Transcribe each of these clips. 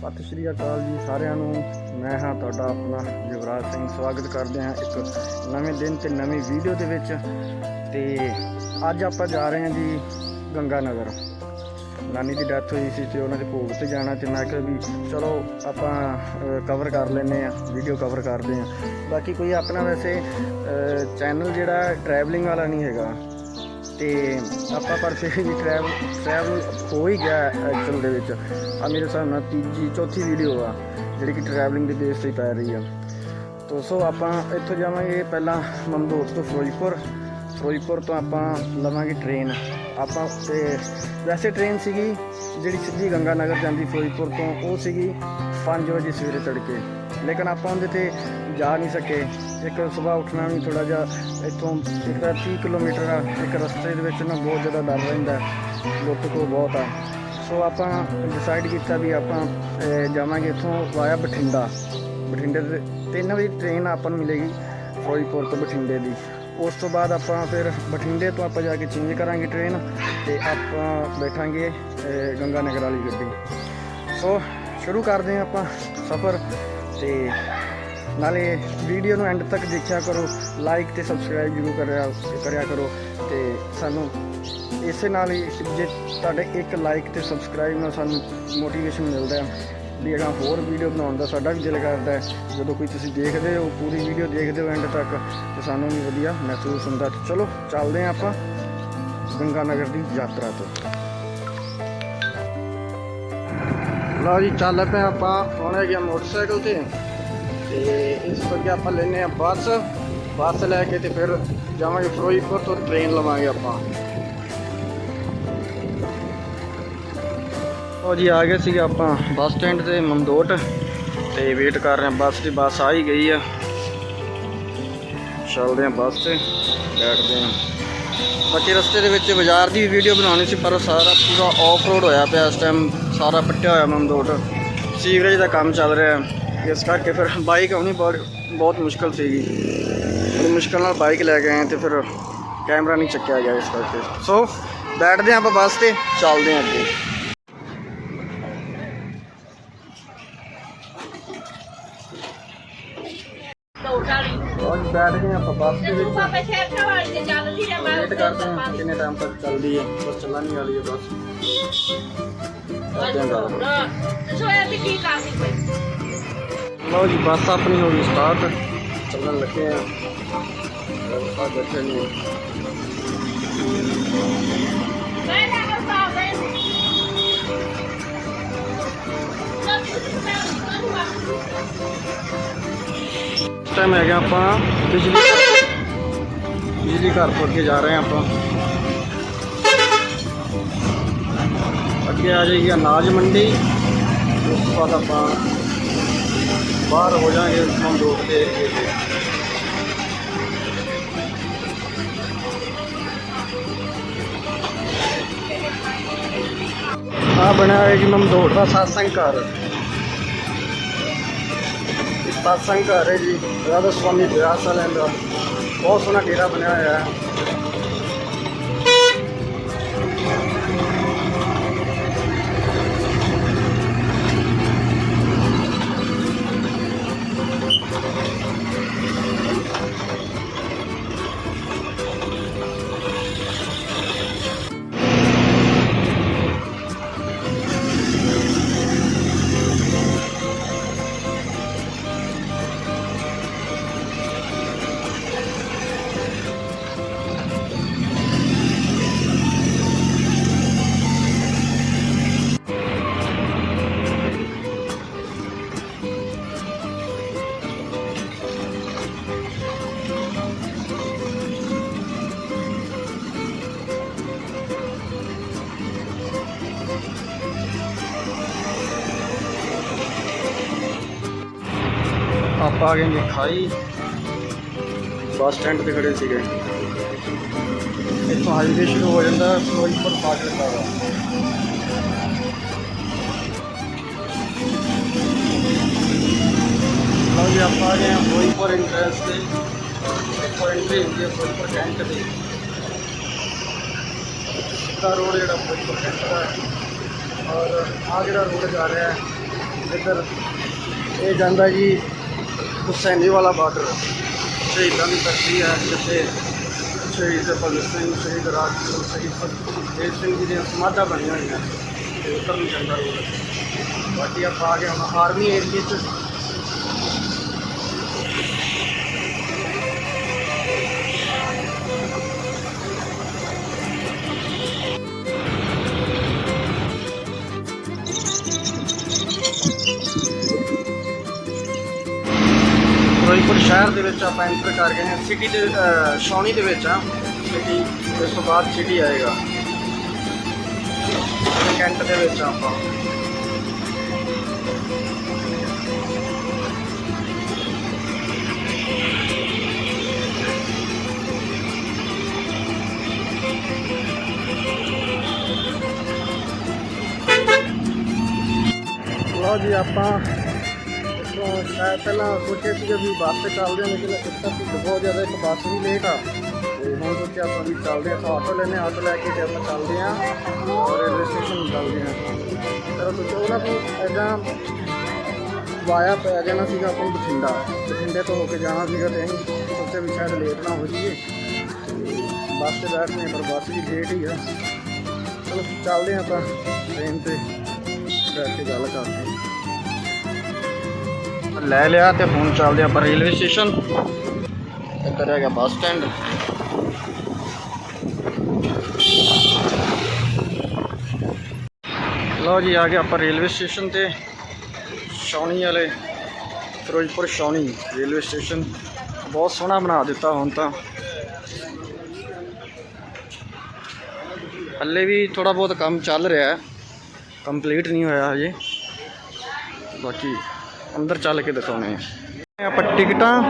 ਸਤਿ ਸ਼੍ਰੀ ਅਕਾਲ ਜੀ ਸਾਰਿਆਂ ਨੂੰ। ਮੈਂ ਹਾਂ ਤੁਹਾਡਾ ਆਪਣਾ ਯੁਵਰਾਜ ਸਿੰਘ। ਸਵਾਗਤ ਕਰਦੇ ਹਾਂ ਇੱਕ ਨਵੇਂ ਦਿਨ ਤੇ ਨਵੀਂ ਵੀਡੀਓ ਦੇ ਵਿੱਚ। ਤੇ ਅੱਜ ਆਪਾਂ ਜਾ ਰਹੇ ਹਾਂ ਜੀ ਗੰਗਾ ਨਗਰ ਨਾਨੀ ਦੀ ਡੈਥ ਹੋਈ ਸੀ ਤੇ ਉਹਨਾਂ ਦੇ ਭੋਗ ਤੇ ਜਾਣਾ ਤੇ ਮੈਂ ਕਿਹਾ ਵੀ ਚਲੋ ਆਪਾਂ ਕਵਰ ਕਰ ਲੈਨੇ ਆ ਵੀਡੀਓ ਕਵਰ ਕਰਦੇ ਆ ਬਾਕੀ ਕੋਈ ਆਪਣਾ ਵੈਸੇ ਚੈਨਲ ਜਿਹੜਾ ਟਰੈਵਲਿੰਗ ਵਾਲਾ ਨਹੀਂ ਹੈਗਾ। ਤੇ ਆਪਾਂ ਪਰ ਫਿਰ ਵੀ ਟਰੈਵਲ ਟਰੈਵਲ ਹੋ ਹੀ ਗਿਆ ਐਕਚੁਅਲ ਦੇ ਵਿੱਚ। ਆ ਮੇਰੇ ਹਿਸਾਬ ਨਾਲ ਤੀਜੀ, ਚੌਥੀ ਵੀਡੀਓ ਆ, ਜਿਹੜੀ ਕਿ ਟਰੈਵਲਿੰਗ ਦੇ ਬੇਸ ਤੇ ਪੈ ਰਹੀ ਆ। ਤੋ ਸੋ ਆਪਾਂ ਇੱਥੋਂ ਜਾਵਾਂਗੇ ਪਹਿਲਾਂ ਮੰਦੋੜ ਤੋਂ ਫਿਰੋਜ਼ਪੁਰ। ਫਿਰੋਜ਼ਪੁਰ ਤੋਂ ਆਪਾਂ ਲਵਾਂਗੇ ਟ੍ਰੇਨ ਆਪਾਂ ਤੇ ਵੈਸੇ ਟ੍ਰੇਨ ਸੀਗੀ, ਜਿਹੜੀ ਸਿੱਧੀ ਗੰਗਾ ਨਗਰ ਜਾਂਦੀ ਫਿਰੋਜ਼ਪੁਰ ਤੋਂ, ਉਹ ਸੀਗੀ 5 ਵਜੇ ਸਵੇਰੇ ਤੜਕੇ। ਲੇਕਿਨ ਆਪਾਂ ਉਹਦੇ ਤੇ ਜਾ ਨਹੀਂ ਸਕੇ, ਇੱਕ ਸਵੇਰ ਉੱਠਣਾ ਵੀ ਥੋੜਾ ਜਿਹਾ ਇੱਥੋਂ ਇੱਕ ਤਾਂ 30 ਕਿਲੋਮੀਟਰ ਆ, ਇੱਕ ਰਸਤੇ ਦੇ ਵਿੱਚ ਨਾ ਬਹੁਤ ਜ਼ਿਆਦਾ ਡਰ ਰਹਿੰਦਾ ਲੁੱਟ ਕੋ ਬਹੁਤ ਆ। ਸੋ ਆਪਾਂ ਡਿਸਾਈਡ ਕੀਤਾ ਵੀ ਆਪਾਂ ਜਾਵਾਂਗੇ ਇੱਥੋਂ ਵਾਇਆ ਬਠਿੰਡਾ। ਬਠਿੰਡੇ ਦੇ 3 ਵਜੇ ਟ੍ਰੇਨ ਆਪਾਂ ਨੂੰ ਮਿਲੇਗੀ ਫਿਰੋਜ਼ਪੁਰ ਤੋਂ ਬਠਿੰਡੇ ਦੀ। ਉਸ ਤੋਂ ਬਾਅਦ ਆਪਾਂ ਫਿਰ ਬਠਿੰਡੇ ਤੋਂ ਆਪਾਂ ਜਾ ਕੇ ਚੇਂਜ ਕਰਾਂਗੇ ਟ੍ਰੇਨ ਤੇ ਆਪਾਂ ਬੈਠਾਂਗੇ ਗੰਗਾ ਨਗਰ ਵਾਲੀ ਗੱਡੀ। ਸੋ ਸ਼ੁਰੂ ਕਰਦੇ ਹਾਂ ਆਪਾਂ ਸਫ਼ਰ। ਤੇ ਨਾਲੇ ਵੀਡੀਓ ਨੂੰ ਐਂਡ ਤੱਕ ਦੇਖਿਆ ਕਰੋ ਲਾਈਕ ਤੇ ਸਬਸਕ੍ਰਾਈਬ ਜ਼ਰੂਰ ਕਰਿਆ ਕਰਿਆ ਕਰੋ ਤੇ ਸਾਨੂੰ ਇਸੇ ਨਾਲ ਹੀ ਜੇ ਤੁਹਾਡੇ ਇੱਕ ਲਾਈਕ ਤੇ ਸਬਸਕ੍ਰਾਈਬ ਨਾਲ ਸਾਨੂੰ ਮੋਟੀਵੇਸ਼ਨ ਮਿਲਦਾ ਹੈ, ਵੀ ਅਗਾਂਹ ਹੋਰ ਵੀਡੀਓ ਬਣਾਉਣ ਦਾ ਸਾਡਾ ਵੀ ਦਿਲ ਕਰਦਾ ਹੈ, ਜਦੋਂ ਕੋਈ ਤੁਸੀਂ ਦੇਖਦੇ ਹੋ, ਪੂਰੀ ਵੀਡੀਓ ਦੇਖਦੇ ਹੋ ਐਂਡ ਤੱਕ, ਤੇ ਸਾਨੂੰ ਵੀ ਵਧੀਆ ਮਹਿਸੂਸ ਹੁੰਦਾ ਚਲੋ, ਚੱਲਦੇ ਹਾਂ ਆਪਾਂ ਗੰਗਾ ਨਗਰ ਦੀ ਯਾਤਰਾ ਤੋਂ। ਲਓ ਜੀ, ਚੱਲ ਪਏ ਆਪਾਂ ਹੁਣ ਗਿਆ ਮੋਟਰਸਾਈਕਲ ਤੇ। ਤੇ ਇਸ ਤੋਂ ਅੱਗੇ ਆਪਾਂ ਲੈਨੇ ਆ ਬੱਸ। ਬੱਸ ਲੈ ਕੇ ਤੇ ਫਿਰ ਜਾਵਾਂਗੇ ਫਿਰੋਜ਼ਪੁਰ ਤੋਂ ਟ੍ਰੇਨ ਲਵਾਂਗੇ ਆਪਾਂ। ਉਹ ਜੀ, ਆ ਗਏ ਸੀਗੇ ਆਪਾਂ ਬੱਸ ਸਟੈਂਡ ਤੇ ਮੰਦੋਟ। ਤੇ ਵੇਟ ਕਰ ਰਹੇ ਆ ਬੱਸ ਦੀ ਬੱਸ ਆ ਹੀ ਗਈ ਆ। ਚੱਲਦੇ ਆ ਬੱਸ ਤੇ, ਬੈਠਦੇ ਆ ਬਾਕੀ ਰਸਤੇ ਦੇ ਵਿੱਚ ਬਾਜ਼ਾਰ ਦੀ ਵੀਡੀਓ ਬਣਾਉਣੀ ਸੀ, ਪਰ ਸਾਰਾ ਪੂਰਾ ਆਫ ਰੋਡ ਹੋਇਆ ਪਿਆ ਇਸ ਟਾਈਮ ਸਾਰਾ ਪੱਟਿਆ ਹੋਇਆ ਮੰਦੋਟ ਸੀਵਰੇਜ ਦਾ ਕੰਮ ਚੱਲ ਰਿਹਾ ਹੈ। ਇਸ ਕਰਕੇ ਫਿਰ ਬਾਈਕ ਆਉਣੀ ਬਹੁਤ ਬਹੁਤ ਮੁਸ਼ਕਲ ਸੀਗੀ। ਬੜੀ ਮੁਸ਼ਕਲ ਨਾਲ ਬਾਈਕ ਲੈ ਕੇ ਆਏ ਤੇ ਫਿਰ ਕੈਮਰਾ ਨਹੀਂ ਚੱਕਿਆ ਗਿਆ ਇਸ ਕਰਕੇ। ਸੋ ਬੈਠਦੇ ਹਾਂ ਆਪਾਂ ਬੱਸ ਤੇ, ਚੱਲਦੇ ਹਾਂ ਅੱਗੇ। ਅੱਜ ਬੈਠ ਗਏ ਆਪਾਂ ਬੱਸ ਦੇ ਵਿੱਚ। ਵੇਟ ਕਰਦੇ ਹਾਂ ਕਿੰਨੇ ਟਾਈਮ ਤੱਕ ਚੱਲਦੀ ਹੈ? ਬਸ ਚੱਲਣ ਵਾਲੀ ਹੈ ਬੱਸ। ਕਰਦੇ ਹਾਂ ਗੱਲ ਲਓ ਜੀ ਬੱਸ ਆਪਣੀ ਹੋ ਗਈ ਸਟਾਰਟ ਚੱਲਣ ਲੱਗੇ ਆ। ਬੱਸ ਬੈਠੇ ਨੇ। ਟਾਈਮ ਹੈਗਾ ਆਪਾਂ ਬਿਜਲੀ ਬਿਜਲੀ ਘਰ ਤੋਂ ਅੱਗੇ ਜਾ ਰਹੇ ਹਾਂ ਆਪਾਂ। ਅੱਗੇ ਆ ਜਾਏਗੀ ਅਨਾਜ ਮੰਡੀ। ਉਸ ਤੋਂ ਬਾਅਦ ਆਪਾਂ ਬਾਹਰ ਹੋ ਜਾਾਂਗੇ ਮੰਦੋੜ ਦੇ ਤੇ ਆ ਬਣਿਆ ਹੈ ਜੀ ਮੰਦੋੜ ਦਾ ਸਾਸੰਗ ਘਰ ਇਹ ਸਾਸੰਗ ਘਰ ਹੈ ਜੀ ਰਾਧਾ ਸਵਾਮੀ ਵਿਆਸ ਵਾਲਿਆਂ ਦਾ। ਬਹੁਤ ਸੋਹਣਾ ਡੇਰਾ ਬਣਿਆ ਆ ਗਏ ਜੀ ਖਾਈ। ਬੱਸ ਸਟੈਂਡ ਤੇ ਖੜੇ ਸੀਗੇ। ਇੱਥੋਂ ਹਾਈਵੇ ਸ਼ੁਰੂ ਹੋ ਜਾਂਦਾ ਹੈ ਫਿਰੋਜ਼ਪੁਰ ਫਾਜ਼ਿਲਕਾ ਦਾ ਲਓ ਜੀ, ਆਪਾਂ ਆ ਗਏ ਹਾਂ ਫਿਰੋਜ਼ਪੁਰ ਇੰਟਰੈਸਟ ਤੇ। ਇੱਥੋਂ ਐਂਟਰੀ ਹੁੰਦੀ ਹੈ ਫਿਰੋਜ਼ਪੁਰ ਕੈਂਟ ਦੀ। ਸਿੱਧਾ ਰੋਡ ਜਿਹੜਾ ਫਿਰੋਜ਼ਪੁਰ ਕੈਂਟ ਦਾ ਔਰ ਆ ਜਿਹੜਾ ਰੋਡ ਜਾ ਰਿਹਾ ਹੈ, ਇੱਧਰ। ਇਹ ਜਾਂਦਾ ਜੀ ਹੁਸੈਨੀ ਵਾਲਾ ਬਾਰਡਰ ਸ਼ਹੀਦਾਂ ਦੀ ਧਰਤੀ ਹੈ, ਜਿੱਥੇ ਸ਼ਹੀਦ ਭਗਤ ਸਿੰਘ, ਸ਼ਹੀਦ ਰਾਜਗੁਰੂ ਸ਼ਹੀਦ ਭਗਤ ਸਿੰਘ ਜੀ ਦੀਆਂ ਸਮਾਧਾਂ ਬਣੀਆਂ ਹੋਈਆਂ ਤੇ ਉੱਧਰ ਨੂੰ ਜਾਂਦਾ ਰੋਡ ਬਾਕੀ ਆਪਾਂ ਆ ਗਏ ਹੁਣ ਆਰਮੀ ਏਰੀਏ 'ਚ। ਸ਼ਹਿਰ ਦੇ ਵਿੱਚ ਆਪਾਂ ਐਂਟਰ ਕਰ ਗਏ ਹਾਂ ਸਿਟੀ ਦੇ ਅਹ, ਛਾਉਣੀ ਦੇ ਵਿੱਚ ਆ ਸਿਟੀ ਇਸ ਤੋਂ ਬਾਅਦ ਸਿਟੀ ਆਏਗਾ। ਕੈਂਟ ਦੇ ਵਿੱਚ ਆਪਾਂ। ਲਓ ਜੀ ਆਪਾਂ ਮੈਂ ਪਹਿਲਾਂ ਸੋਚਿਆ ਸੀਗਾ ਵੀ ਬੱਸ ਤੇ ਚੱਲਦੇ ਹਾਂ, ਲੇਕਿਨ ਇੱਕ ਤਾਂ ਬਹੁਤ ਜ਼ਿਆਦਾ ਇੱਕ ਬੱਸ ਵੀ ਲੇਟ ਆ। ਤੇ ਹੁਣ ਸੋਚਿਆ ਆਪਾਂ ਵੀ ਚੱਲਦੇ ਹਾਂ ਤਾਂ ਆਟੋ ਲੈਨੇ ਆਟੋ ਲੈ ਕੇ ਤੇ ਆਪਾਂ ਚੱਲਦੇ ਹਾਂ ਔਰ ਰੇਲਵੇ ਸਟੇਸ਼ਨ ਚੱਲਦੇ ਹਾਂ। ਤਾਂ ਸੋਚੋ ਉਹਨਾਂ ਨੂੰ ਐਦਾਂ ਵਾਇਆ ਪੈ ਜਾਣਾ ਸੀਗਾ, ਆਪਾਂ ਬਠਿੰਡਾ। ਬਠਿੰਡੇ ਤੋਂ ਹੋ ਕੇ ਜਾਣਾ ਸੀਗਾ ਤੇ ਅਸੀਂ ਸੋਚਿਆ ਵੀ ਸ਼ਾਇਦ ਲੇਟ ਨਾ ਹੋ ਜਾਈਏ। ਬੱਸ ਤੇ ਬੈਠਦੇ ਹਾਂ, ਪਰ ਬੱਸ ਵੀ ਲੇਟ ਹੀ ਆ। ਚਲੋ, ਚੱਲਦੇ ਹਾਂ ਆਪਾਂ ਟ੍ਰੇਨ ਤੇ ਬੈਠ ਕੇ ਗੱਲ ਕਰਦੇ ਹਾਂ। ਲੈ ਲਿਆ ਤੇ ਹੁਣ ਚੱਲਦੇ ਆਪਾਂ ਰੇਲਵੇ ਸਟੇਸ਼ਨ। ਇੱਧਰ ਹੈਗਾ ਬੱਸ ਸਟੈਂਡ। ਲਓ ਜੀ ਆ ਗਏ ਆਪਾਂ ਰੇਲਵੇ ਸਟੇਸ਼ਨ ਤੇ ਸ਼ੌਣੀ ਵਾਲੇ ਫਿਰੋਜ਼ਪੁਰ ਸ਼ੌਣੀ ਰੇਲਵੇ ਸਟੇਸ਼ਨ। ਬਹੁਤ ਸੋਹਣਾ ਬਣਾ ਦਿੱਤਾ ਹੁਣ ਤਾਂ। ਹੱਲੇ ਵੀ ਥੋੜਾ ਬਹੁਤ ਕੰਮ ਚੱਲ ਰਿਹਾ ਹੈ। ਕੰਪਲੀਟ ਨਹੀਂ ਹੋਇਆ ਹਜੇ। ਬਾਕੀ ਅੰਦਰ ਚੱਲ ਕੇ ਦਿਖਾਉਣੇ ਆ। ਆਪਾਂ ਟਿਕਟਾਂ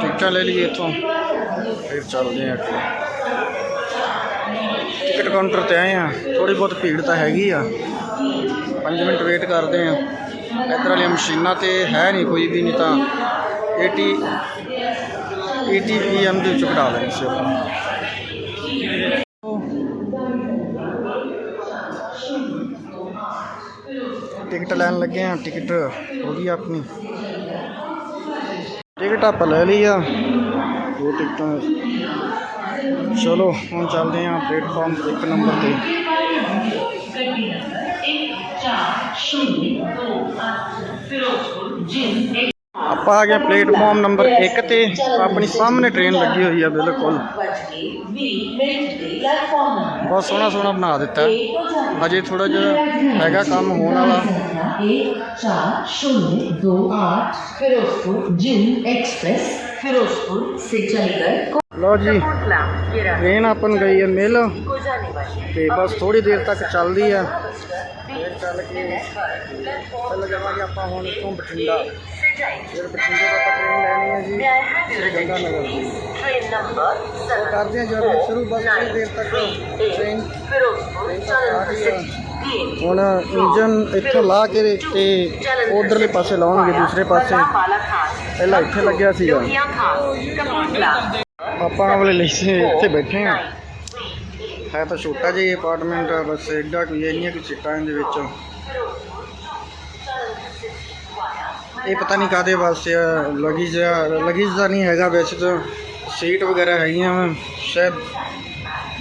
ਟਿਕਟਾਂ ਲੈ ਲਈਏ ਇੱਥੋਂ। ਫਿਰ ਚੱਲਦੇ ਆ ਟਿਕਟ ਕਾਊਂਟਰ ਤੇ ਆਏ ਆ। ਥੋੜੀ ਬਹੁਤ ਭੀੜ ਤਾਂ ਹੈਗੀ ਆ। 5 ਮਿੰਟ ਵੇਟ ਕਰਦੇ ਆ। ਇੱਧਰ ਵਾਲੀਆਂ ਮਸ਼ੀਨਾਂ ਤੇ ਹੈ ਨਹੀਂ, ਕੋਈ ਵੀ ਨਹੀਂ ਤਾਂ। 80 80 ਪੀਐਮ ਦੇ ਵਿੱਚ ਕਢਾ ਲੈਣੀ ਸੀ ਆਪਾਂ। ਟਿਕਟ ਲੈਣ ਲੱਗੇ ਆ ਟਿਕਟ ਹੋ ਗਈ ਆਪਣੀ ਟਿਕਟ ਆਪਾਂ ਲੈ ਲਈ ਆ ਦੋ ਟਿਕਟਾਂ ਚਲੋ ਹੁਣ ਚੱਲਦੇ ਆ ਪਲੇਟਫਾਰਮ ਇੱਕ ਨੰਬਰ ਤੇ ਆਪਾਂ ਆ ਗਏ ਪਲੇਟਫਾਰਮ ਨੰਬਰ 1 ਤੇ ਆਪਣੀ ਸਾਹਮਣੇ ਟ੍ਰੇਨ ਲੱਗੀ ਹੋਈ ਆ ਬਿਲਕੁਲ। ਬਹੁਤ ਸੋਹਣਾ ਸੋਹਣਾ ਬਣਾ ਦਿੱਤਾ। ਅਜੇ ਥੋੜਾ ਜਿਹਾ ਹੈਗਾ ਕੰਮ ਹੋਣ ਵਾਲਾ। 1428 ਫਿਰੋਜ਼ਪੁਰ ਜਿਨ ਐਕਸਪ੍ਰੈਸ ਫਿਰੋਜ਼ਪੁਰ ਸੇ ਲੋ ਜੀ ਟ੍ਰੇਨ ਆਪਨ ਗਈ ਹੈ ਮਿਲ। ਤੇ ਬਸ ਥੋੜੀ ਦੇਰ ਤੱਕ ਚੱਲਦੀ ਆ। ਚੱਲ ਕੇ ਚੱਲ ਜਾਵਾਂਗੇ ਆਪਾਂ ਹੁਣ ਤੋਂ ਬਠਿੰਡਾ। से जाएंगे ਫਿਰ ਬਠਿੰਡੇ ਤੋਂ ਆਪਾਂ ਟ੍ਰੇਨ ਲੈਣੀ ਹੈ ਜੀ ਸ੍ਰੀ ਗੰਗਾ ਨਗਰ ਦੀ ट्रेन नंबर ਉਹ ਕਰਦੇ ਆ ਜਰਨੀ ਸ਼ੁਰੂ ਬਸ ਥੋੜੀ ਦੇਰ ਤੱਕ ਟ੍ਰੇਨ फिरोजपुर चलन सिटी तीन ਹੁਣ ਇੰਜਨ ਇੱਥੋਂ ਲਾ ਕੇ ਤੇ ਉਧਰਲੇ ਪਾਸੇ ਲਾਉਣਗੇ ਦੂਸਰੇ ਪਾਸੇ बालाघाट ਪਹਿਲਾਂ ਇੱਥੇ ਲੱਗਿਆ ਸੀਗਾ लोहिया खास कपूरथला ਆਪਾਂ ਵਾਲੇ ਲਈ ਸੀ ਇੱਥੇ ਬੈਠੇ ਆ ਹੈ ਤਾਂ ਛੋਟਾ ਜਿਹਾ ਅਪਾਰਟਮੈਂਟ ਆ ਬਸ ਐਡਾ ਕੋਈ ਇੰਨੀਆਂ ਕਿ ਸੀਟਾਂ ਇਹਦੇ ਵਿੱਚ ਇਹ ਪਤਾ ਨਹੀਂ ਕਾਦੇ ਵਾਸਤੇ ਲਗੇਜ ਲਗੀਜ ਦਾ ਨਹੀਂ ਹੈਗਾ ਵੈਸੇ ਤਾਂ ਸੀਟ ਵਗੈਰਾ ਹੈਗੀਆਂ ਵਾਂ। ਸ਼ਾਇਦ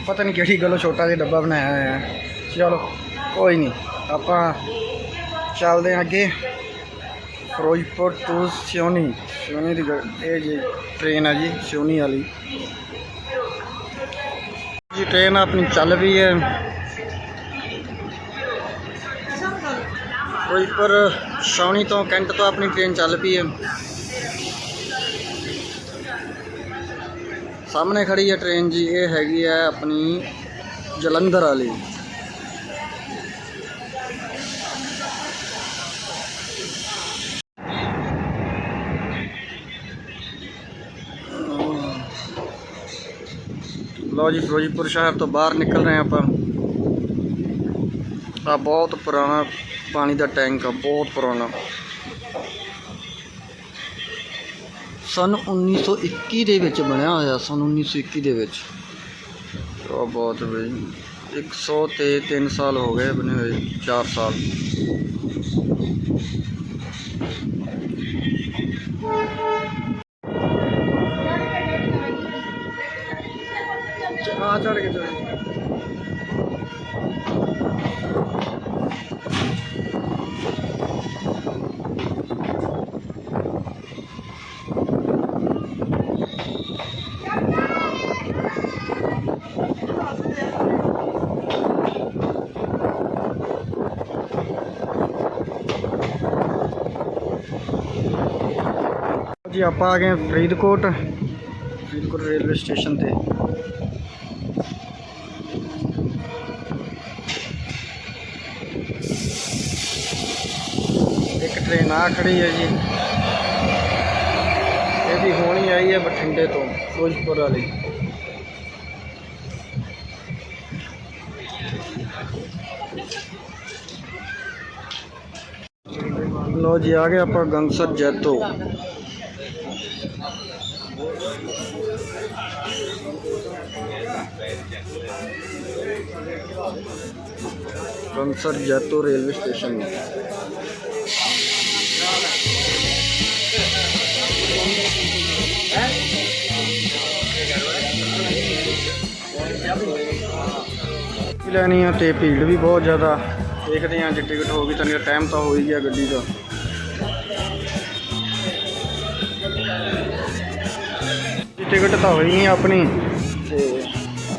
ਪਤਾ ਨਹੀਂ ਕਿਹੜੀ ਗੱਲੋਂ ਛੋਟਾ ਜਿਹਾ ਡੱਬਾ ਬਣਾਇਆ ਹੋਇਆ। ਹੈ ਚਲੋ, ਕੋਈ ਨਹੀਂ, ਆਪਾਂ ਚੱਲਦੇ ਹਾਂ ਅੱਗੇ। ਫਿਰੋਜ਼ਪੁਰ ਟੂ ਸਿਓਨੀ ਸਿਓਨੀ ਦੀ ਗ- ਇਹ ਜੀ ਟ੍ਰੇਨ ਆ ਜੀ ਸਿਓਨੀ ਵਾਲੀ। ਜੀ ਟ੍ਰੇਨ ਆਪਣੀ ਚੱਲ ਰਹੀ ਹੈ। ਫਿਰੋਜ਼ਪੁਰ ਸਿਓਨੀ ਤੋਂ ਕੈਂਟ ਤੋਂ ਆਪਣੀ ਟ੍ਰੇਨ ਚੱਲ ਪਈ ਹੈ ਸਾਹਮਣੇ ਖੜੀ ਹੈ ਟ੍ਰੇਨ ਜੀ ਇਹ ਹੈਗੀ ਹੈ ਆਪਣੀ ਜਲੰਧਰ ਵਾਲੀ ਲਓ ਜੀ ਫਿਰੋਜ਼ਪੁਰ ਸ਼ਹਿਰ ਤੋਂ ਬਾਹਰ ਨਿਕਲ ਰਹੇ ਹਾਂ ਆਪਾਂ ਆ ਬਹੁਤ ਪੁਰਾਣਾ ਪਾਣੀ ਦਾ ਟੈਂਕ ਆ, ਬਹੁਤ ਪੁਰਾਣਾ। ਸਨ 1921 ਦੇ ਵਿੱਚ ਬਣਿਆ ਹੋਇਆ, ਸਨ 1921 ਦੇ ਵਿੱਚ। ਉਹ ਬਹੁਤ ਬਈ 100 ਤੇ 3 ਸਾਲ ਹੋ ਗਏ ਬਣੇ ਹੋਏ 4 ਸਾਲ। ਆ ਚੜ ਕੇ। ਚੜ ਜੀ, ਆਪਾਂ ਆ ਗਏ ਫਰੀਦਕੋਟ ਫਰੀਦਕੋਟ ਰੇਲਵੇ ਸਟੇਸ਼ਨ ਤੇ। ਇੱਕ ਟ੍ਰੇਨ ਆ ਖੜੀ ਹੈ ਜੀ। ਇਹਦੀ ਹੋਣੀ ਆਈ ਹੈ ਬਠਿੰਡੇ ਤੋਂ, ਫਿਰੋਜ਼ਪੁਰ ਵਾਲੀ। ਲੋ ਜੀ, ਆ ਗਏ ਆਪਾਂ ਗੰਗਸਰ ਜੈਤੋ। कंसर जैतो रेलवे स्टेशन ਲੈਣੀ ਆ ਤੇ ਭੀੜ ਵੀ ਬਹੁਤ ਜ਼ਿਆਦਾ ਦੇਖਦੇ ਆ ਜੇ ਟਿਕਟ ਹੋ ਗਈ ਤਾਂ ਨਹੀਂ ਟਾਈਮ ਤਾਂ ਹੋ ਹੀ ਗਿਆ ਗੱਡੀ ਦਾ ਟਿਕਟ ਤਾਂ ਹੋਈ ਨਹੀਂ ਆਪਣੀ ਤੇ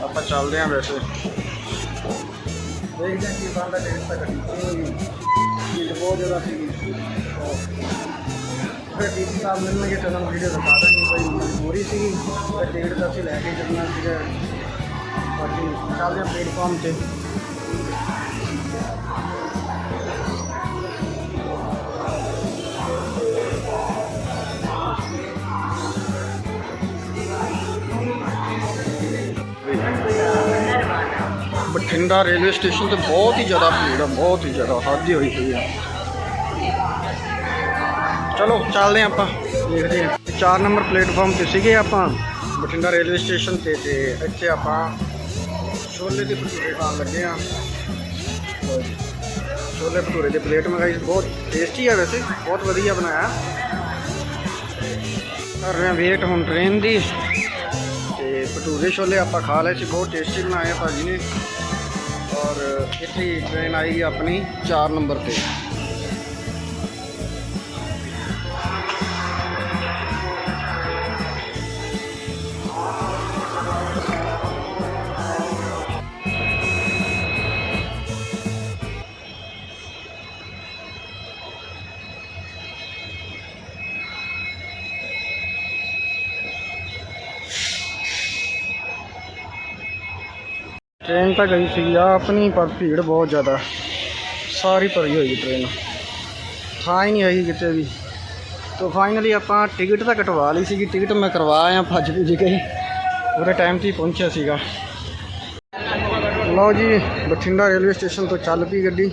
ਆਪਾਂ ਚੱਲਦੇ ਆ ਵੈਸੇ ਦੇਖਦੇ ਹਾਂ ਕੀ ਬਣਦਾ ਟਿਕਟ ਤਾਂ ਗੱਡੀ ਭੀੜ ਬਹੁਤ ਜ਼ਿਆਦਾ ਸੀ। ਫਿਰ ਡੀਸੀ ਸਾਹਿਬ ਮੈਨੂੰ ਤਾਂ ਤੁਹਾਨੂੰ ਵੀਡੀਓ ਦਿਖਾ ਦਾਂਗੇ ਬਈ ਮਜਬੂਰੀ ਸੀ ਟਿਕਟ ਤਾਂ ਅਸੀਂ ਲੈ ਕੇ ਚੱਲਣਾ ਸੀਗਾ। ਬਾਕੀ ਚੱਲਦੇ ਹਾਂ ਪਲੇਟਫਾਰਮ ਤੇ। ਬਠਿੰਡਾ ਰੇਲਵੇ ਸਟੇਸ਼ਨ ਤੇ ਬਹੁਤ ਹੀ ਜ਼ਿਆਦਾ ਭੀੜ ਆ, ਬਹੁਤ ਹੀ ਜ਼ਿਆਦਾ, ਹੱਦ ਹੀ ਹੋਈ ਪਈ ਆ। ਚਲੋ, ਚੱਲਦੇ ਹਾਂ ਆਪਾਂ, ਦੇਖਦੇ ਹਾਂ 4 ਨੰਬਰ ਪਲੇਟਫਾਰਮ ਤੇ ਸੀਗੇ ਆਪਾਂ, ਬਠਿੰਡਾ ਰੇਲਵੇ ਸਟੇਸ਼ਨ ਤੇ ਤੇ ਇੱਥੇ ਆਪਾਂ ਛੋਲੇ ਦੇ ਭਟੂਰੇ ਖਾਣ ਲੱਗੇ ਆ। ਛੋਲੇ ਭਟੂਰੇ ਦੇ ਪਲੇਟ ਮੰਗਾਈ ਬਹੁਤ ਟੇਸਟੀ ਆ ਵੈਸੇ, ਬਹੁਤ ਵਧੀਆ ਬਣਾਇਆ। ਕਰ ਰਹੇ ਵੇਟ ਹੁਣ ਟ੍ਰੇਨ ਦੀ। ਤੇ ਭਟੂਰੇ ਛੋਲੇ ਆਪਾਂ ਖਾ ਲਏ ਸੀ, ਬਹੁਤ ਟੇਸਟੀ ਬਣਾਏ ਆ ਭਾਜੀ ਨੇ। ਔਰ ਇੱਥੇ ਟ੍ਰੇਨ ਆਈ ਆਪਣੀ 4 ਨੰਬਰ ਤੇ। ਤਾਂ ਗਈ ਸੀ ਆ ਆਪਣੀ ਪਰ ਭੀੜ ਬਹੁਤ ਜ਼ਿਆਦਾ। ਸਾਰੀ ਭਰੀ ਹੋਈ ਟ੍ਰੇਨ ਥਾਂ ਹੀ ਨਹੀਂ ਆਈ ਕਿਤੇ ਵੀ। ਤੋ ਫਾਈਨਲੀ ਆਪਾਂ ਟਿਕਟ ਤਾਂ ਕਟਵਾ ਲਈ ਸੀਗੀ ਟਿਕਟ ਮੈਂ ਕਰਵਾ ਆਇਆ ਭੱਜ ਭੁੱਜ ਕੇ। ਉਹਦੇ ਟਾਈਮ ਤੇ ਹੀ ਪਹੁੰਚਿਆ ਸੀਗਾ। ਲਓ ਜੀ, ਬਠਿੰਡਾ ਰੇਲਵੇ ਸਟੇਸ਼ਨ ਤੋਂ ਚੱਲ ਪਈ ਗੱਡੀ।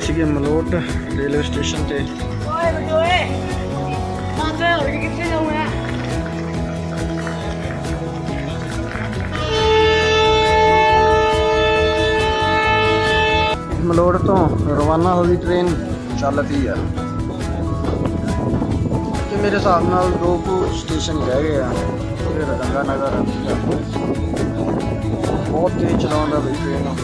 ਗਏ ਸੀਗੇ ਮਲੋਟ ਰੇਲਵੇ ਸਟੇਸ਼ਨ ਤੇ। ਓਏ ਬਜੋਏ ਮਾਤੇ ਹੋਰ ਕਿੱਥੇ ਜਾਊਂਗਾ? ਮਲੋਟ ਤੋਂ ਰਵਾਨਾ ਹੋ ਗਈ ਟ੍ਰੇਨ ਚੱਲਦੀ ਆ। ਤੇ ਮੇਰੇ ਹਿਸਾਬ ਨਾਲ ਦੋ ਕੁ ਸਟੇਸ਼ਨ ਹੀ ਰਹਿ ਗਏ ਆ। ਫਿਰ ਗੰਗਾ ਨਗਰ ਬਹੁਤ ਤੇਜ਼ ਚਲਾਉਂਦਾ ਬਈ ਟ੍ਰੇਨ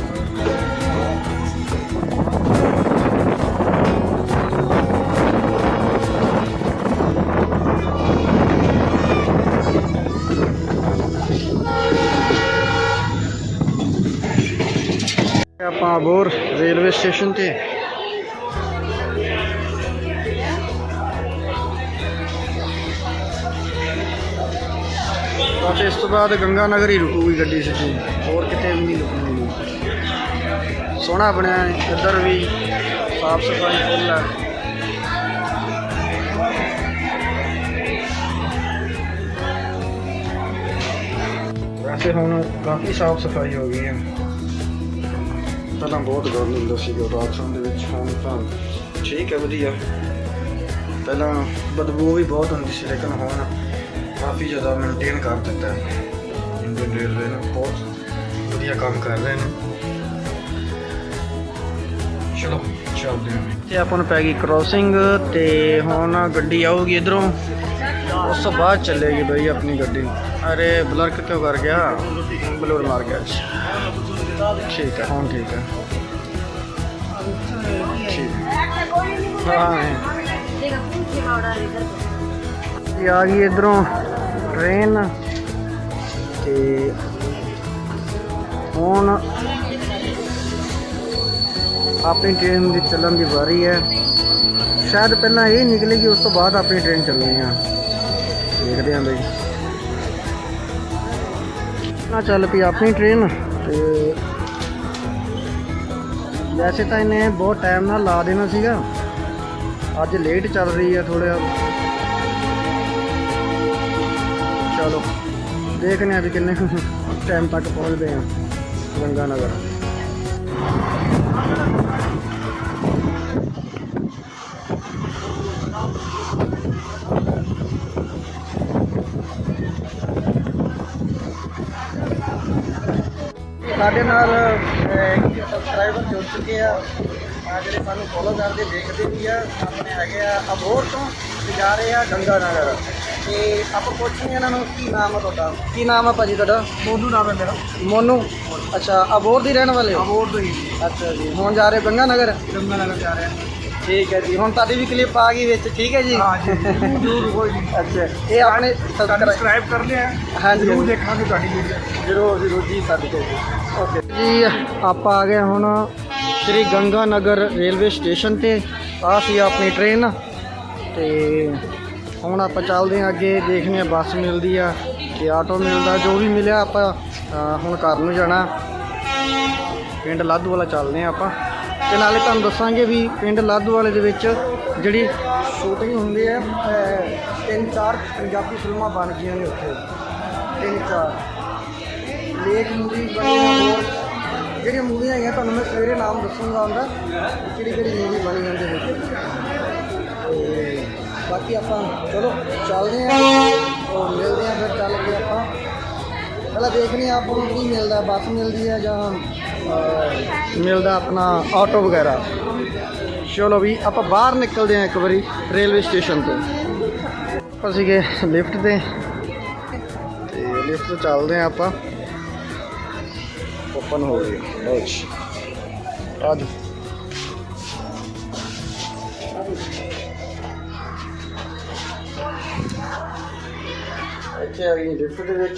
ਆਪਾਂ ਰੇਲਵੇ ਸਟੇਸ਼ਨ ਤੇ। ਬਸ ਇਸ ਤੋਂ ਬਾਅਦ ਗੰਗਾ ਨਗਰ ਹੀ ਰੁਕੂਗੀ ਗੱਡੀ ਸਿੱਧੀ। ਹੋਰ ਕਿਤੇ ਵੀ ਨਹੀਂ ਰੁਕੂਗੀ। ਸੋਹਣਾ ਬਣਿਆ ਇੱਧਰ ਵੀ ਸਾਫ਼ ਸਫ਼ਾਈ ਫੁੱਲ ਹੈ। ਵੈਸੇ ਹੁਣ ਕਾਫੀ ਸਾਫ਼ ਸਫ਼ਾਈ ਹੋ ਗਈ ਹੈ। ਪਹਿਲਾਂ ਬਹੁਤ ਗਰਮੀ ਹੁੰਦਾ ਸੀ ਰਾਜਸਥਾਨ ਦੇ ਵਿੱਚ ਹੁਣ ਤਾਂ। ਠੀਕ ਹੈ, ਵਧੀਆ। ਪਹਿਲਾਂ ਬਦਬੂ ਵੀ ਬਹੁਤ ਹੁੰਦੀ ਸੀ, ਲੇਕਿਨ ਹੁਣ ਕਾਫੀ ਜ਼ਿਆਦਾ ਮੇਨਟੇਨ ਕਰ ਦਿੱਤਾ ਹੈ। ਇੰਡੀਅਨ ਰੇਲਵੇ ਨੇ ਬਹੁਤ ਵਧੀਆ ਕੰਮ ਕਰ ਰਹੇ ਨੇ। ਚਲੋ, ਚੱਲਦੇ ਹਾਂ ਤੇ ਆਪਾਂ ਨੂੰ ਪੈ ਗਈ ਕ੍ਰੋਸਿੰਗ ਤੇ ਹੁਣ ਗੱਡੀ ਆਊਗੀ ਇਧਰੋਂ। ਉਸ ਤੋਂ ਬਾਅਦ ਚੱਲੇਗੀ ਬਈ ਆਪਣੀ ਗੱਡੀ। ਅਰੇ ਬਲਰਕ ਕਿਉਂ ਕਰ ਗਿਆ? ਬਲੂਰ ਮਾਰ ਗਿਆ। ਠੀਕ ਹੈ। ਹੁਣ ਠੀਕ ਹੈ। ਠੀਕ। ਹਾਂ। ਇਹ ਆ ਗਈ ਇਧਰੋਂ ਟ੍ਰੇਨ ਤੇ ਹੁਣ ਆਪਣੀ ਟ੍ਰੇਨ ਦੀ ਚੱਲਣ ਦੀ ਵਾਰੀ ਹੈ। ਸ਼ਾਇਦ ਪਹਿਲਾਂ ਇਹ ਨਿਕਲੇਗੀ ਉਸ ਤੋਂ ਬਾਅਦ ਆਪਣੀ ਟ੍ਰੇਨ ਚੱਲਣੀ ਆ। ਦੇਖਦੇ ਆਂ ਬਈ। ਨਾ ਚੱਲ ਪਈ ਆਪਣੀ ਟ੍ਰੇਨ ਵੈਸੇ ਤਾਂ ਇਹਨੇ ਬਹੁਤ ਟਾਈਮ ਨਾਲ ਲਾ ਦੇਣਾ ਸੀਗਾ। ਅੱਜ ਲੇਟ ਚੱਲ ਰਹੀ ਹੈ ਥੋੜਾ ਚਲੋ, ਦੇਖਦੇ ਹਾਂ ਵੀ ਕਿੰਨੇ ਟਾਈਮ ਤੱਕ ਪਹੁੰਚਦੇ ਆ। ਗੰਗਾ ਨਗਰ। ਚੁੱਕੇ ਆ। ਆ ਜਿਹੜੇ ਸਾਨੂੰ ਫੋਲੋ ਕਰਦੇ ਦੇਖਦੇ ਵੀ ਆ ਸਾਹਮਣੇ ਹੈਗੇ ਆ। ਅਬੋਰ ਤੋਂ ਤੇ ਜਾ ਰਹੇ ਆ ਗੰਗਾ ਨਗਰ। ਤੇ ਆਪਾਂ ਪੁੱਛਦੇ ਇਹਨਾਂ ਨੂੰ ਕੀ ਨਾਮ ਆ ਤੁਹਾਡਾ? ਕੀ ਨਾਮ ਆ ਭਾਜੀ ਤੁਹਾਡਾ? ਮੋਨੂ ਨਾਮ ਹੈ ਮੇਰਾ। ਮੋਨੂ? ਅੱਛਾ ਅਬੋਰ ਦੀ ਰਹਿਣ ਵਾਲੇ ਹੋ? ਅਬੋਰ ਤੋਂ ਹੀ। ਅੱਛਾ ਜੀ ਹੁਣ ਜਾ ਰਹੇ ਗੰਗਾ ਨਗਰ? ਗੰਗਾ ਨਗਰ ਜਾ ਰਹੇ ਆ। ਠੀਕ ਹੈ ਜੀ ਹੁਣ ਤੁਹਾਡੀ ਵੀ ਕਲਿੱਪ ਆ ਗਈ ਵਿੱਚ ਠੀਕ ਹੈ ਜੀ? ਹਾਂ ਜੀ ਜ਼ਰੂਰ ਕੋਈ ਨਹੀਂ। ਅੱਛਾ ਇਹ ਆਪਣੇ ਸਬਸਕ੍ਰਾਈਬ ਕਰ ਲਿਆ। ਹਾਂਜੀ। ਜ਼ਰੂਰ ਦੇਖਾਂਗੇ ਤੁਹਾਡੀ ਵੀਡੀਓ ਜ਼ਰੂਰ ਜ਼ਰੂਰ ਜੀ ਸਾਡੇ ਕੋਲ ਓਕੇ ਜੀ ਆਪਾਂ ਆ ਗਏ ਹੁਣ ਸ਼੍ਰੀ ਗੰਗਾ ਨਗਰ ਰੇਲਵੇ ਸਟੇਸ਼ਨ ਤੇ ਆ ਸੀ ਆਪਣੀ ਟ੍ਰੇਨ ਤੇ ਹੁਣ ਆਪਾਂ ਚੱਲਦੇ ਹਾਂ ਅੱਗੇ, ਦੇਖਦੇ ਹਾਂ ਬੱਸ ਮਿਲਦੀ ਆ ਕਿ ਆਟੋ ਮਿਲਦਾ, ਜੋ ਵੀ ਮਿਲਿਆ ਆਪਾਂ ਹੁਣ ਘਰ ਨੂੰ ਜਾਣਾ। ਪਿੰਡ ਲਾਧੂ ਵਾਲਾ ਚੱਲਦੇ ਹਾਂ ਆਪਾਂ ਤੇ ਨਾਲੇ ਤੁਹਾਨੂੰ ਦੱਸਾਂਗੇ ਵੀ ਪਿੰਡ ਲਾਧੂ ਵਾਲੇ ਦੇ ਵਿੱਚ ਜਿਹੜੀ ਸ਼ੂਟਿੰਗ ਹੁੰਦੀ ਹੈ ਤਿੰਨ ਚਾਰ ਪੰਜਾਬੀ ਫਿਲਮਾਂ ਬਣ ਗਈਆਂ ਨੇ ਉੱਥੇ। ਤਿੰਨ ਚਾਰ। ਲੇਕ ਮੂਵੀ ਬਣੀ ਹੋਰ ਜਿਹੜੀਆਂ ਮੂਵੀਆਂ ਹੈਗੀਆਂ ਤੁਹਾਨੂੰ ਮੈਂ ਸਵੇਰੇ ਨਾਮ ਦੱਸੂਗਾ ਉਹਦਾ, ਕਿਹੜੀ ਕਿਹੜੀ ਮੂਵੀ ਬਣੀ ਜਾਂਦੀ ਹੈ। ਤੇ ਬਾਕੀ ਆਪਾਂ, ਚਲੋ, ਚੱਲਦੇ ਆਂ ਉਹ ਮਿਲਦੇ ਆਂ ਫਿਰ ਚੱਲ ਕੇ ਆਪਾਂ। ਪਹਿਲਾਂ ਦੇਖਦੇ ਹਾਂ ਆਪਾਂ ਨੂੰ ਕੀ ਮਿਲਦਾ, ਬੱਸ ਮਿਲਦੀ ਹੈ ਜਾਂ ਮਿਲਦਾ ਆਪਣਾ ਆਟੋ ਵਗੈਰਾ। ਚਲੋ ਵੀ, ਆਪਾਂ ਬਾਹਰ ਨਿਕਲਦੇ ਹਾਂ ਇੱਕ ਵਾਰੀ ਰੇਲਵੇ ਸਟੇਸ਼ਨ ਤੋਂ। ਆਪਾਂ ਸੀਗੇ ਲਿਫਟ ਤੇ। ਤੇ ਲਿਫਟ ਤੋਂ ਚੱਲਦੇ ਹਾਂ ਆਪਾਂ। ਓਪਨ ਹੋ ਗਈ ਲਓ ਜੀ ਅੱਜ ਇੱਥੇ ਆ ਗਈ ਲਿਫਟ ਦੇ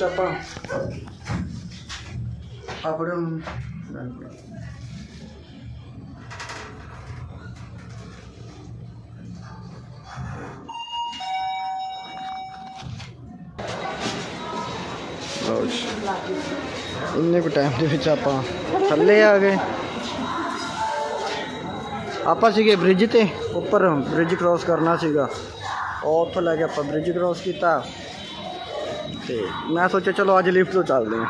ਲਓ ਜੀ ਇੰਨੇ ਕੁ ਟਾਈਮ ਦੇ ਵਿੱਚ ਆਪਾਂ ਥੱਲੇ ਆ ਗਏ ਆਪਾਂ ਸੀਗੇ ਬ੍ਰਿਜ ਤੇ ਉੱਪਰ ਬ੍ਰਿਜ ਕ੍ਰਾਸ ਕਰਨਾ ਸੀਗਾ ਉਹ ਉੱਥੋਂ ਲੈ ਕੇ ਆਪਾਂ ਬ੍ਰਿਜ ਕ੍ਰਾਸ ਕੀਤਾ ਤੇ ਮੈਂ ਸੋਚਿਆ ਚਲੋ ਅੱਜ ਲਿਫਟ ਤੋਂ ਚੱਲਦੇ ਹਾਂ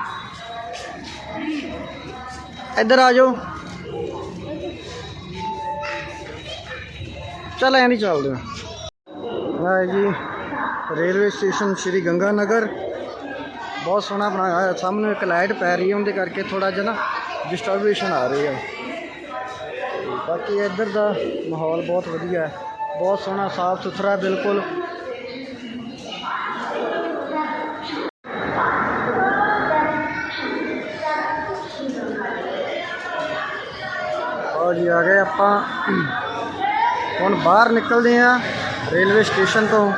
ਇੱਧਰ ਆ ਜਾਓ ਚੱਲ ਐਂ ਨਹੀਂ ਚੱਲਦੇ ਹਾਂ ਜੀ ਰੇਲਵੇ ਸਟੇਸ਼ਨ ਸ਼੍ਰੀ ਗੰਗਾ ਨਗਰ ਬਹੁਤ ਸੋਹਣਾ ਬਣਾਇਆ ਹੋਇਆ। ਸਾਹਮਣੇ ਇੱਕ ਲਾਈਟ ਪੈ ਰਹੀ ਹੈ, ਉਹਦੇ ਕਰਕੇ ਥੋੜਾ ਜਿਹਾ ਨਾ ਡਿਸਟਰਬੇਸ਼ਨ ਆ ਰਹੀ ਹੈ। ਬਾਕੀ ਇੱਧਰ ਦਾ ਮਾਹੌਲ ਬਹੁਤ ਵਧੀਆ ਹੈ। ਬਹੁਤ ਸੋਹਣਾ, ਸਾਫ਼ ਸੁਥਰਾ, ਬਿਲਕੁਲ। ਆਓ ਜੀ, ਆ ਗਏ ਆਪਾਂ। ਹੁਣ ਬਾਹਰ ਨਿਕਲਦੇ ਆ ਰੇਲਵੇ ਸਟੇਸ਼ਨ ਤੋਂ।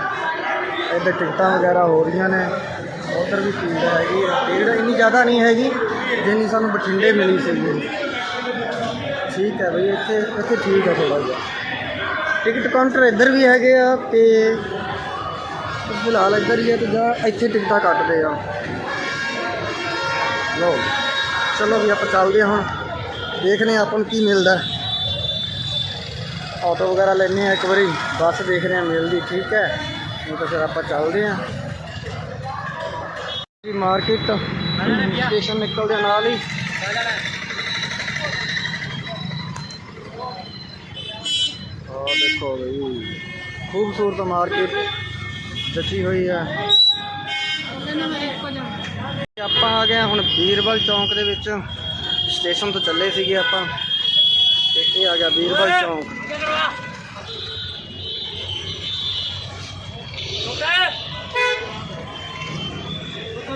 ਇੱਧਰ ਟਿਕਟਾਂ ਵਗੈਰਾ ਹੋ ਰਹੀਆਂ ਨੇ। ਉੱਧਰ ਵੀ ਭੀੜ ਹੈਗੀ ਆ ਭੀੜ ਇੰਨੀ ਜ਼ਿਆਦਾ ਨਹੀਂ ਹੈਗੀ, ਜਿੰਨੀ ਸਾਨੂੰ ਬਠਿੰਡੇ ਮਿਲੀ ਸੀ। ਠੀਕ ਹੈ ਬਈ, ਇੱਥੇ ਇੱਥੇ ਠੀਕ ਹੈ ਥੋੜਾ ਜਿਹਾ। ਟਿਕਟ ਕਾਊਂਟਰ ਇੱਧਰ ਵੀ ਹੈਗੇ ਆ ਤੇ ਫਿਲਹਾਲ ਇੱਧਰ ਹੀ ਹੈ ਤੇ ਜਾਂ ਇੱਥੇ ਟਿਕਟਾਂ ਕੱਟਦੇ ਆ। ਲਓ, ਚਲੋ ਵੀ ਆਪਾਂ ਚੱਲਦੇ ਹਾਂ। ਹੁਣ ਦੇਖਦੇ ਹਾਂ ਆਪਾਂ ਨੂੰ ਕੀ ਮਿਲਦਾ। ਆਟੋ ਵਗੈਰਾ ਲੈਣੇ ਆ ਇੱਕ ਵਾਰੀ, ਬੱਸ ਦੇਖਦੇ ਹਾਂ ਮਿਲਦੀ, ਠੀਕ ਹੈ। ਨਹੀਂ ਤਾਂ ਫਿਰ ਆਪਾਂ ਚੱਲਦੇ ਹਾਂ। ਜੀ ਮਾਰਕੀਟ ਸਟੇਸ਼ਨ ਨਿਕਲਦੇ ਨਾਲ ਹੀ। ਆ ਦੇਖੋ ਬਈ, ਖੂਬਸੂਰਤ ਮਾਰਕੀਟ ਜੱਚੀ ਹੋਈ ਹੈ। ਆਪਾਂ ਆ ਗਏ ਹੁਣ ਬੀਰਬਲ ਚੌਂਕ ਦੇ ਵਿੱਚ। ਸਟੇਸ਼ਨ ਤੋਂ ਚੱਲੇ ਸੀਗੇ ਆਪਾਂ। ਤੇ ਇਹ ਆ ਗਿਆ ਬੀਰਬਲ ਚੌਂਕ।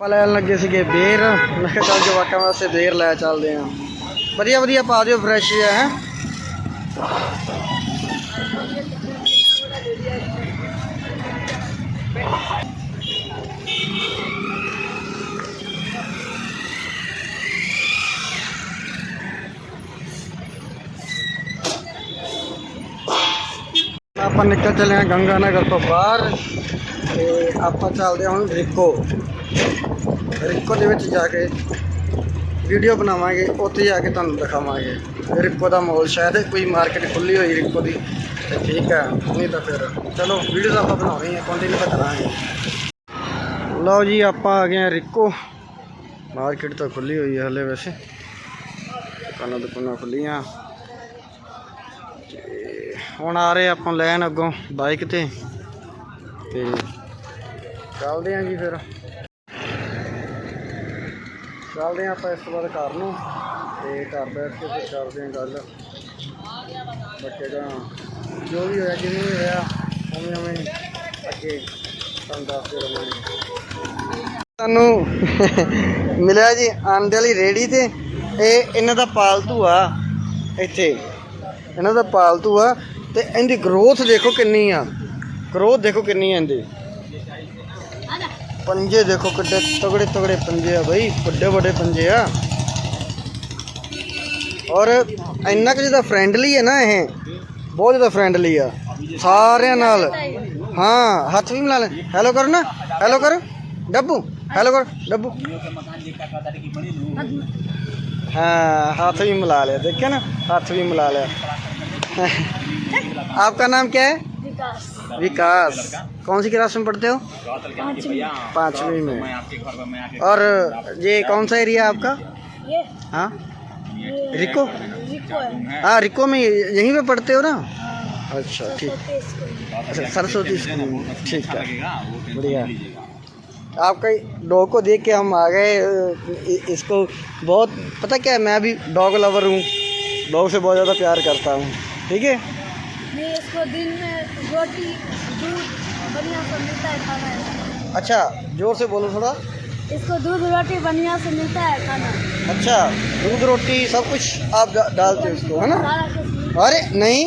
ਲੈਣ ਲੱਗੇ ਸੀਗੇ ਬੇਰ। ਮੈਂ ਕਿਹਾ ਚੱਲ ਜਵਾਕਾਂ ਵਾਸਤੇ ਬੇਰ ਲੈ ਚੱਲਦੇ ਆਂ। ਵਧੀਆ ਵਧੀਆ ਪਾ ਦਿਓ ਫਰੈਸ਼ ਹੈ ਹੈ। ਆਪਾਂ ਨਿਕਲ ਚੱਲੇ ਹਾਂ ਗੰਗਾ ਨਗਰ ਤੋਂ ਬਾਹਰ ਤੇ ਆਪਾਂ ਚੱਲਦੇ ਹਾਂ ਹੁਣ ਰਿਕੋ ਰਿਕੋ ਦੇ ਵਿੱਚ ਜਾ ਕੇ ਵੀਡੀਓ ਬਣਾਵਾਂਗੇ, ਉੱਥੇ ਜਾ ਕੇ ਤੁਹਾਨੂੰ ਦਿਖਾਵਾਂਗੇ। ਰਿਕੋ ਦਾ ਮੋਲ ਸ਼ਾਇਦ ਕੋਈ ਮਾਰਕੀਟ ਖੁੱਲੀ ਹੋਈ ਰਿਕੋ ਦੀ, ਤੇ ਠੀਕ ਹੈ ਨਹੀਂ ਤਾਂ ਫਿਰ ਚਲੋ ਵੀਡੀਓ ਤਾਂ ਆਪਾਂ ਬਣਾਉਣੀ ਹੈ ਕੰਟੀਨਿਊ ਕਰਾਂਗੇ। ਲਓ ਜੀ, ਆਪਾਂ ਆ ਗਏ ਹਾਂ ਰਿਕੋ। ਮਾਰਕੀਟ ਤਾਂ ਖੁੱਲੀ ਹੋਈ ਹੈ ਹਲੇ ਵੈਸੇ। ਦੁਕਾਨਾਂ ਦੁਕਾਨਾਂ ਖੁੱਲੀਆਂ ਤੇ ਹੁਣ ਆ ਰਹੇ ਆਪਾਂ ਲੈਣ ਅੱਗੋਂ ਬਾਈਕ ਤੇ। ਤੇ ਚੱਲਦੇ ਆਂ ਜੀ ਫਿਰ। ਚੱਲਦੇ ਹਾਂ ਆਪਾਂ ਇਸ ਤੋਂ ਬਾਅਦ ਘਰ ਨੂੰ ਤੇ ਘਰ ਬੈਠ ਕੇ ਫਿਰ ਕਰਦੇ ਆਂ ਗੱਲ। ਬੱਚੇ ਦਾ ਜੋ ਵੀ ਹੋਇਆ, ਜਿਵੇਂ ਵੀ ਹੋਇਆ, ਉਵੇਂ ਉਵੇਂ ਅੱਗੇ ਤੁਹਾਨੂੰ ਦੱਸਦੇ ਰਹਾਂਗੇ ਤੁਹਾਨੂੰ ਮਿਲਿਆ ਜੀ ਆਂਡੇ ਵਾਲੀ ਰੇੜੀ ਤੇ। ਇਹ ਇਹਨਾਂ ਦਾ ਪਾਲਤੂ ਆ ਇੱਥੇ। ਇਹਨਾਂ ਦਾ ਪਾਲਤੂ ਆ ਤੇ ਇਹਦੀ ਗਰੋਥ ਦੇਖੋ ਕਿੰਨੀ ਆ। ਗਰੋਥ ਦੇਖੋ ਕਿੰਨੀ ਆ ਇਹਦੀ। पंजे देखो कितने तगड़े तगड़े पंजे है भाई बड़े बड़े पंजे है। और इन्ना का ज़्यादा फ्रेंडली है ना ये, बहुत ज़्यादा फ्रेंडली है, सारे नाल। हाँ हथ भी मिला लें। हेलो करो ना हेलो करो। डब्बू हेलो करो, डब्बू। हाँ हाथ भी मिला लिया देखिए ना, हाथ भी मिला लिया आपका नाम क्या है? विकास कौन सी क्लास में पढ़ते हो? पाँचवीं में। और ये कौन सा एरिया आपका? हाँ? रिको? रिको हाँ। रिको में यहीं पे पढ़ते हो ना? अच्छा ठीक। अच्छा सरस्वती स्कूल ठीक है। बढ़िया। आपका डॉग को देख के हम आ गए इसको बहुत पता क्या है मैं भी डॉग लवर हूँ। डॉग से बहुत ज़्यादा प्यार करता हूँ ठीक है? नहीं इसको दिन में रोटी दूध बढ़िया से मिलता है खाना है अच्छा ज़ोर से बोलो थोड़ा। इसको दूध रोटी बढ़िया से मिलता है खाना अच्छा दूध रोटी सब कुछ आप डालते हो उसको है ना? अरे नहीं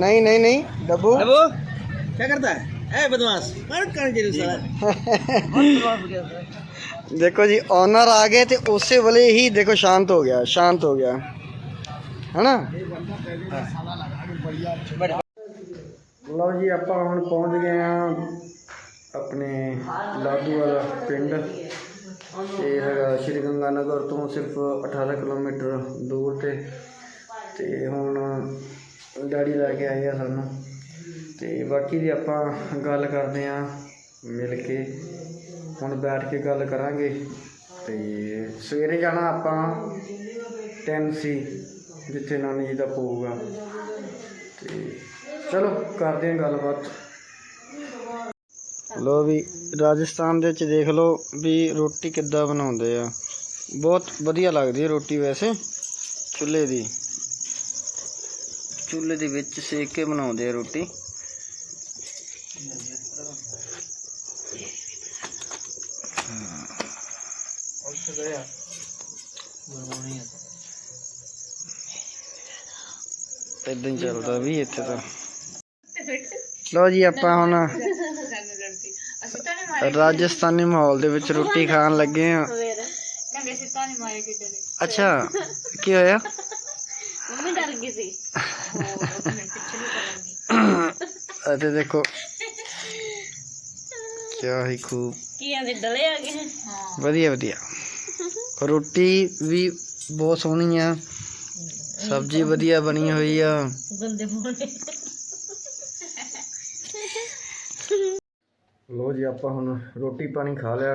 नहीं नहीं नहीं डब्बू। क्या करता है? ए बदमाश देखो जी ऑनर आ गए थे उससे बोले ही देखो शांत हो गया शांत हो गया है ना? ਲਓ ਜੀ, ਆਪਾਂ ਹੁਣ ਪਹੁੰਚ ਗਏ ਆ ਆਪਣੇ ਲਾਡੂ ਵਾਲਾ ਪਿੰਡ। ਇਹ ਹੈਗਾ ਸ਼੍ਰੀ ਗੰਗਾ ਨਗਰ ਤੋਂ ਸਿਰਫ 18 ਕਿਲੋਮੀਟਰ ਦੂਰ ਤੇ। ਤੇ ਹੁਣ ਡੈਡੀ ਲੈ ਕੇ ਆਏ ਆ ਸਾਨੂੰ। ਤੇ ਬਾਕੀ ਦੀ ਆਪਾਂ ਗੱਲ ਕਰਦੇ ਆ ਮਿਲ ਕੇ। ਹੁਣ ਬੈਠ ਕੇ ਗੱਲ ਕਰਾਂਗੇ। ਤੇ ਸਵੇਰੇ ਜਾਣਾ ਆਪਾਂ ਟੈਂਸੀ ਜਿੱਥੇ ਨਾਨੀ ਜੀ ਦਾ ਪਊਗਾ ਤੇ ਚਲੋ ਕਰਦੇ ਹਾਂ ਗੱਲਬਾਤ। ਲੋ ਵੀ, ਰਾਜਸਥਾਨ ਦੇ ਵਿੱਚ ਦੇਖ ਲਓ ਵੀ ਰੋਟੀ ਕਿੱਦਾਂ ਬਣਾਉਂਦੇ ਆ। ਬਹੁਤ ਵਧੀਆ ਲੱਗਦੀ ਹੈ ਰੋਟੀ ਵੈਸੇ, ਚੁੱਲ੍ਹੇ ਦੀ। ਚੁੱਲ੍ਹੇ ਦੇ ਵਿੱਚ ਸੇਕ ਕੇ ਬਣਾਉਂਦੇ ਆ ਰੋਟੀ। ਇਦਾਂ ਹੀ ਚੱਲਦਾ ਵੀ ਇੱਥੇ ਤਾਂ। ਲੋ ਜੀ ਆਪਾਂ ਹੁਣ ਰਾਜਸਥਾਨੀ ਮਾਹੌਲ ਦੇ ਵਿੱਚ ਰੋਟੀ ਖਾਣ ਲੱਗੇ ਆ ਕਹਿੰਦੇ ਸੀ ਤਾਂ ਨਹੀਂ ਮਾਰੇ ਕਿਤੇ ਅੱਛਾ ਕੀ ਹੋਇਆ? ਮੰਮੀ ਡਰ ਗਈ ਸੀ। ਉਹ ਮੈਂ ਪਿੱਛੇ ਨੂੰ ਕਰਾਂਗੀ ਅਤੇ ਦੇਖੋ। ਕਿਆ ਹੀ ਖੂਬ। ਕੀ ਆਂਦੇ ਡਲੇ ਆ ਗਏ। ਹਾਂ ਵਧੀਆ ਵਧੀਆ। ਰੋਟੀ ਵੀ ਬਹੁਤ ਸੋਹਣੀ ਆ। ਸਬਜ਼ੀ ਵਧੀਆ ਬਣੀ ਹੋਈ ਆ। ਗੰਦੇ ਮੋਨੇ ਲੋ ਜੀ ਆਪਾਂ ਹੁਣ ਰੋਟੀ ਪਾਣੀ ਖਾ ਲਿਆ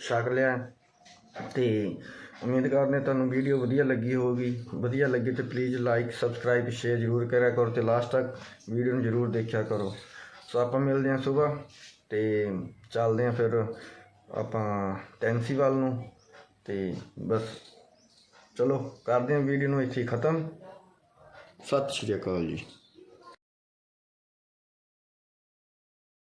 ਛਕ ਲਿਆ। ਤੇ ਉਮੀਦ ਕਰਦੇ ਤੁਹਾਨੂੰ ਵੀਡੀਓ ਵਧੀਆ ਲੱਗੀ ਹੋਵੇਗੀ ਵਧੀਆ ਲੱਗੀ ਤੇ ਪਲੀਜ਼ ਲਾਈਕ ਸਬਸਕ੍ਰਾਈਬ ਸ਼ੇਅਰ ਜ਼ਰੂਰ ਕਰਿਆ ਕਰੋ ਤੇ ਲਾਸਟ ਤੱਕ ਵੀਡੀਓ ਨੂੰ ਜ਼ਰੂਰ ਦੇਖਿਆ ਕਰੋ। ਸੋ ਆਪਾਂ ਮਿਲਦੇ ਹਾਂ ਸਵੇਰ ਤੇ ਚੱਲਦੇ ਹਾਂ ਫਿਰ ਆਪਾਂ ਟੈਂਸੀ ਵੱਲ ਨੂੰ ਤੇ ਬਸ ਚਲੋ ਕਰਦੇ ਹਾਂ ਵੀਡੀਓ ਨੂੰ ਇੱਥੇ ਖਤਮ। ਸਤਿ ਸ਼੍ਰੀ ਅਕਾਲ ਜੀ।